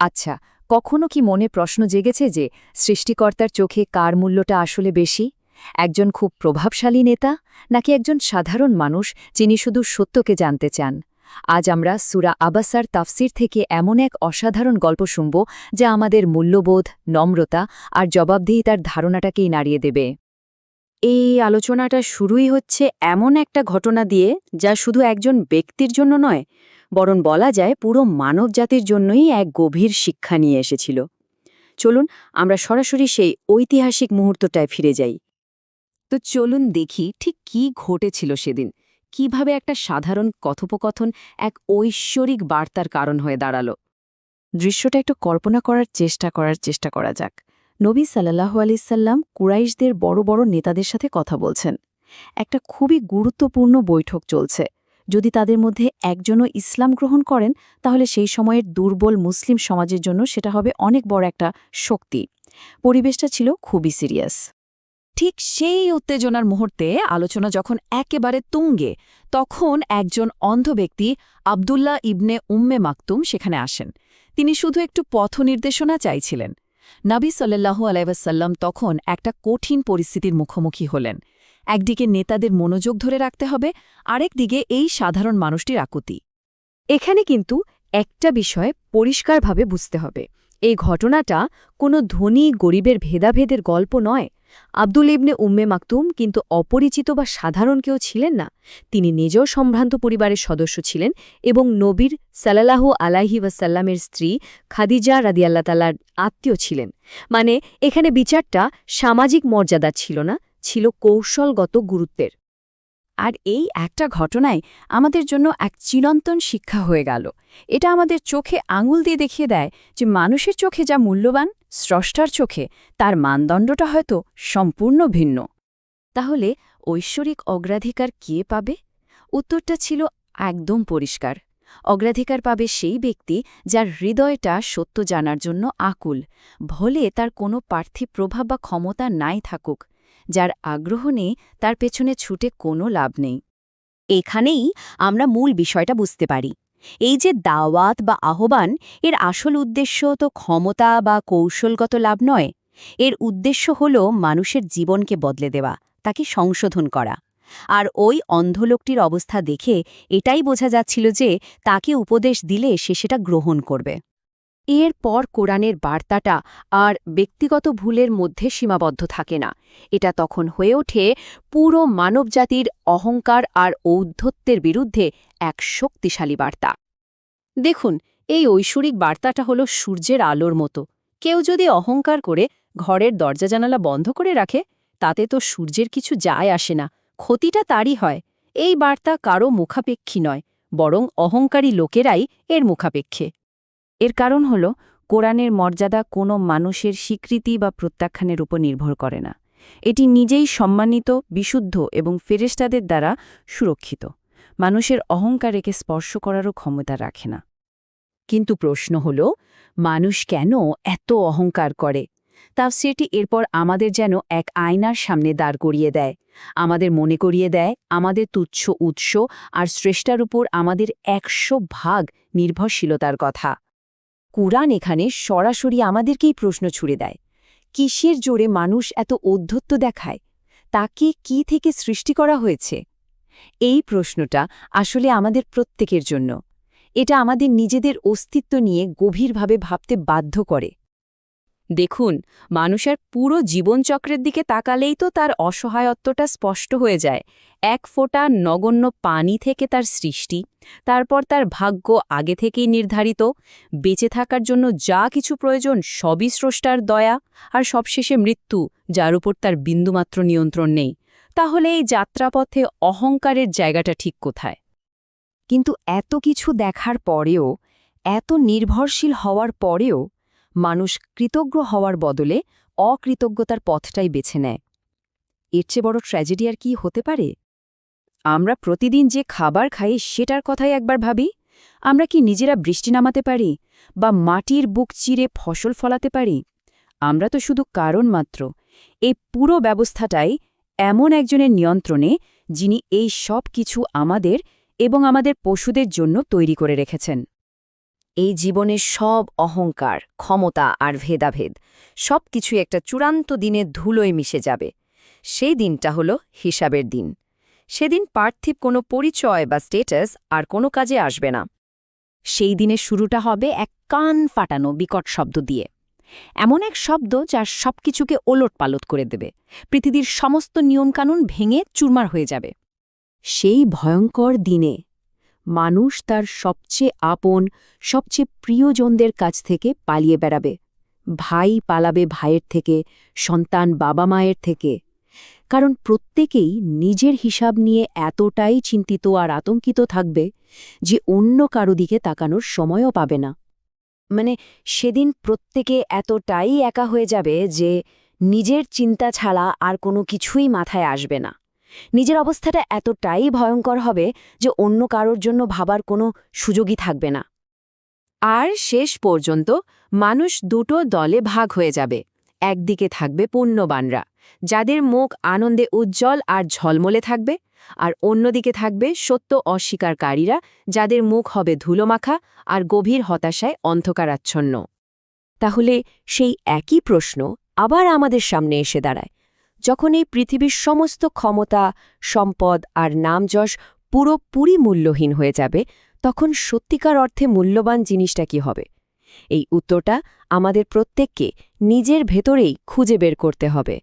আচ্ছা কখনো কি মনে প্রশ্ন জেগেছে যে সৃষ্টিকর্তার চোখে কার মূল্যটা আসলে বেশি? একজন খুব প্রভাবশালী নেতা নাকি একজন সাধারণ মানুষ যিনি শুধু সত্যকে জানতে চান? আজ আমরা সুরা আবাসার তাফসির থেকে এমন এক অসাধারণ গল্প শুনব যা আমাদের মূল্যবোধ, নম্রতা আর জবাবদিহিতার ধারণাটাকেই নাড়িয়ে দেবে। এই আলোচনাটা শুরুই হচ্ছে এমন একটা ঘটনা দিয়ে যা শুধু একজন ব্যক্তির জন্য নয় বরং বলা যায় পুরো মানব জাতির জন্যই এক গভীর শিক্ষা নিয়ে এসেছিল। চলুন আমরা সরাসরি সেই ঐতিহাসিক মুহূর্তটায় ফিরে যাই। তো চলুন দেখি ঠিক কি ঘটেছিল সেদিন কীভাবে একটা সাধারণ কথোপকথন এক ঐশ্বরিক বার্তার কারণ হয়ে দাঁড়াল। দৃশ্যটা একটু কল্পনা করার চেষ্টা করার চেষ্টা করা যাক। নবী সাল্লাহ আলিসাল্লাম কুরাইশদের বড় বড় নেতাদের সাথে কথা বলছেন। একটা খুবই গুরুত্বপূর্ণ বৈঠক চলছে। যদি তাদের মধ্যে একজনও ইসলাম গ্রহণ করেন, তাহলে সেই সময়ের দুর্বল মুসলিম সমাজের জন্য সেটা হবে অনেক বড় একটা শক্তি। পরিবেশটা ছিল খুবই সিরিয়াস। ঠিক সেই উত্তেজনার মুহূর্তে আলোচনা যখন একেবারে তুঙ্গে, তখন একজন অন্ধ ব্যক্তি আবদুল্লাহ ইবনে উম্মে মাকতুম সেখানে আসেন। তিনি শুধু একটু পথ নির্দেশনা চাইছিলেন। নাবী সাল্লাল্লাহু আলাইসাল্লাম তখন একটা কঠিন পরিস্থিতির মুখোমুখি হলেন। একদিকে নেতাদের মনোযোগ ধরে রাখতে হবে, আরেকদিকে এই সাধারণ মানুষটির আকুতি। এখানে কিন্তু একটা বিষয় পরিষ্কারভাবে বুঝতে হবে। এই ঘটনাটা কোনো ধনী, গরিবের ভেদাভেদের গল্প নয় আব্দুল ইবনে উম্মে মাকতুম কিন্তু অপরিচিত বা সাধারণ কেউ ছিলেন না। তিনি নিজেও সম্ভ্রান্ত পরিবারের সদস্য ছিলেন এবং নবীর সাল্লাহ আলাহি ওয়াসাল্লামের স্ত্রী খাদিজা রাদিয়াল্লা তালার আত্মীয় ছিলেন। মানে এখানে বিচারটা সামাজিক মর্যাদা ছিল না, ছিল কৌশলগত গুরুত্বের। আর এই একটা ঘটনায় আমাদের জন্য এক চিরন্তন শিক্ষা হয়ে গেল। এটা আমাদের চোখে আঙুল দিয়ে দেখিয়ে দেয় যে মানুষের চোখে যা মূল্যবান, স্রষ্টার চোখে, তার মানদণ্ডটা হয়তো সম্পূর্ণ ভিন্ন। তাহলে ঐশ্বরিক অগ্রাধিকার কে পাবে? উত্তরটা ছিল একদম পরিষ্কার। অগ্রাধিকার পাবে সেই ব্যক্তি যার হৃদয়টা সত্য জানার জন্য আকুল। ভলে তার কোনো পার্থিব প্রভাব বা ক্ষমতা নাই থাকুক। যার আগ্রহ নেই, তার পেছনে ছুটে কোনো লাভ নেই। এখানেই আমরা মূল বিষয়টা বুঝতে পারি। এই যে দাওয়াত বা আহ্বান, এর আসল উদ্দেশ্য তো ক্ষমতা বা কৌশলগত লাভ নয়। এর উদ্দেশ্য হল মানুষের জীবনকে বদলে দেওয়া, তাকে সংশোধন করা। আর ওই অন্ধলোকটির অবস্থা দেখে এটাই বোঝা যাচ্ছিল যে তাকে উপদেশ দিলে সে সেটা গ্রহণ করবে। এরপর কোরআনের বার্তাটা আর ব্যক্তিগত ভুলের মধ্যে সীমাবদ্ধ থাকে না। এটা তখন হয়ে ওঠে পুরো মানবজাতির অহংকার আর ঔদ্ধত্যের বিরুদ্ধে এক শক্তিশালী বার্তা। দেখুন, এই ঐশ্বরিক বার্তাটা হলো সূর্যের আলোর মতো। কেউ যদি অহংকার করে ঘরের দরজা জানালা বন্ধ করে রাখে, তাতে তো সূর্যের কিছু যায় আসে না। ক্ষতিটা তারই হয়। এই বার্তা কারও মুখাপেক্ষী নয়, বরং অহংকারী লোকেরাই এর মুখাপেক্ষে। এর কারণ হল, কোরআনের মর্যাদা কোনো মানুষের স্বীকৃতি বা প্রত্যাখ্যানের উপর নির্ভর করে না। এটি নিজেই সম্মানিত, বিশুদ্ধ এবং ফেরেস্তাদের দ্বারা সুরক্ষিত। মানুষের অহংকার একে স্পর্শ করারও ক্ষমতা রাখে না। কিন্তু প্রশ্ন হল, মানুষ কেন এত অহংকার করে? তাফসিরটি এরপর আমাদের যেন এক আয়নার সামনে দাঁড় করিয়ে দেয়। আমাদের মনে করিয়ে দেয়, আমাদের তুচ্ছ উৎস আর শ্রেষ্ঠার উপর আমাদের একশো ভাগ নির্ভরশীলতার কথা। কুরআন এখানে সরাসরি আমাদেরকেই প্রশ্ন ছুড়ে দেয়। কিসের জোরে মানুষ এত অধ্যত্ব দেখায়? তাকে কি থেকে সৃষ্টি করা হয়েছে? এই প্রশ্নটা আসলে আমাদের প্রত্যেকের জন্য। এটা আমাদের নিজেদের অস্তিত্ব নিয়ে গভীরভাবে ভাবতে বাধ্য করে। দেখুন, মানুষের পুরো জীবনচক্রের দিকে তাকালেই তো তার অসহায়ত্বটা স্পষ্ট হয়ে যায়। এক ফোঁটা নগণ্য পানি থেকে তার সৃষ্টি, তারপর তার ভাগ্য আগে থেকেই নির্ধারিত, বেঁচে থাকার জন্য যা কিছু প্রয়োজন সবই স্রষ্টার দয়া, আর সবশেষে মৃত্যু, যার উপর তার বিন্দুমাত্র নিয়ন্ত্রণ নেই। তাহলে এই যাত্রাপথে অহংকারের জায়গাটা ঠিক কোথায়? কিন্তু এত কিছু দেখার পরেও, এত নির্ভরশীল হওয়ার পরেও মানুষ কৃতজ্ঞ হওয়ার বদলে অকৃতজ্ঞতার পথটাই বেছে নেয়। এর চেয়ে বড় ট্র্যাজেডি আর কি হতে পারে? আমরা প্রতিদিন যে খাবার খাই সেটার কথাই একবার ভাবি। আমরা কি নিজেরা বৃষ্টি নামাতে পারি বা মাটির বুক চিরে ফসল ফলাতে পারি? আমরা তো শুধু কারণ মাত্র। এই পুরো ব্যবস্থাটাই এমন একজনের নিয়ন্ত্রণে যিনি এই সব কিছু আমাদের এবং আমাদের পশুদের জন্য তৈরি করে রেখেছেন। এই জীবনের সব অহংকার, ক্ষমতা আর ভেদাভেদ সব কিছু একটা চূড়ান্ত দিনে ধুলোয় মিশে যাবে। সেই দিনটা হলো হিসাবের দিন। সেদিন পার্থিব কোনো পরিচয় বা স্টেটাস আর কোনো কাজে আসবে না। সেই দিনের শুরুটা হবে এক কান ফাটানো বিকট শব্দ দিয়ে। এমন এক শব্দ যা সবকিছুকে ওলটপালট করে দেবে। পৃথিবীর সমস্ত নিয়মকানুন ভেঙে চুরমার হয়ে যাবে। সেই ভয়ঙ্কর দিনে মানুষ তার সবচেয়ে আপন, সবচেয়ে প্রিয়জনদের কাছ থেকে পালিয়ে বেড়াবে। ভাই পালাবে ভাইয়ের থেকে, সন্তান বাবা মায়ের থেকে। কারণ প্রত্যেকেই নিজের হিসাব নিয়ে এতটাই চিন্তিত আর আতঙ্কিত থাকবে যে অন্য কারও দিকে তাকানোর সময়ও পাবে না। মানে সেদিন প্রত্যেকে এতটাই একা হয়ে যাবে যে নিজের চিন্তা ছাড়া আর কোনো কিছুই মাথায় আসবে না। নিজের অবস্থাটা এতটাই ভয়ঙ্কর হবে যে অন্য কারোর জন্য ভাবার কোনো সুযোগই থাকবে না। আর শেষ পর্যন্ত মানুষ দুটো দলে ভাগ হয়ে যাবে। একদিকে থাকবে পুণ্যবানরা, যাদের মুখ আনন্দে উজ্জ্বল আর ঝলমলে থাকবে, আর অন্যদিকে থাকবে সত্য অস্বীকারীরা, যাদের মুখ হবে ধুলোমাখা আর গভীর হতাশায় অন্ধকারাচ্ছন্ন। তাহলে সেই একই প্রশ্ন আবার আমাদের সামনে এসে দাঁড়ায়। যখন এই পৃথিবীর সমস্ত ক্ষমতা, সম্পদ আর নামযশ পুরোপুরি মূল্যহীন হয়ে যাবে, তখন সত্যিকার অর্থে মূল্যবান জিনিসটা কি হবে? এই উত্তরটা আমাদের প্রত্যেককে নিজের ভেতরেই খুঁজে বের করতে হবে।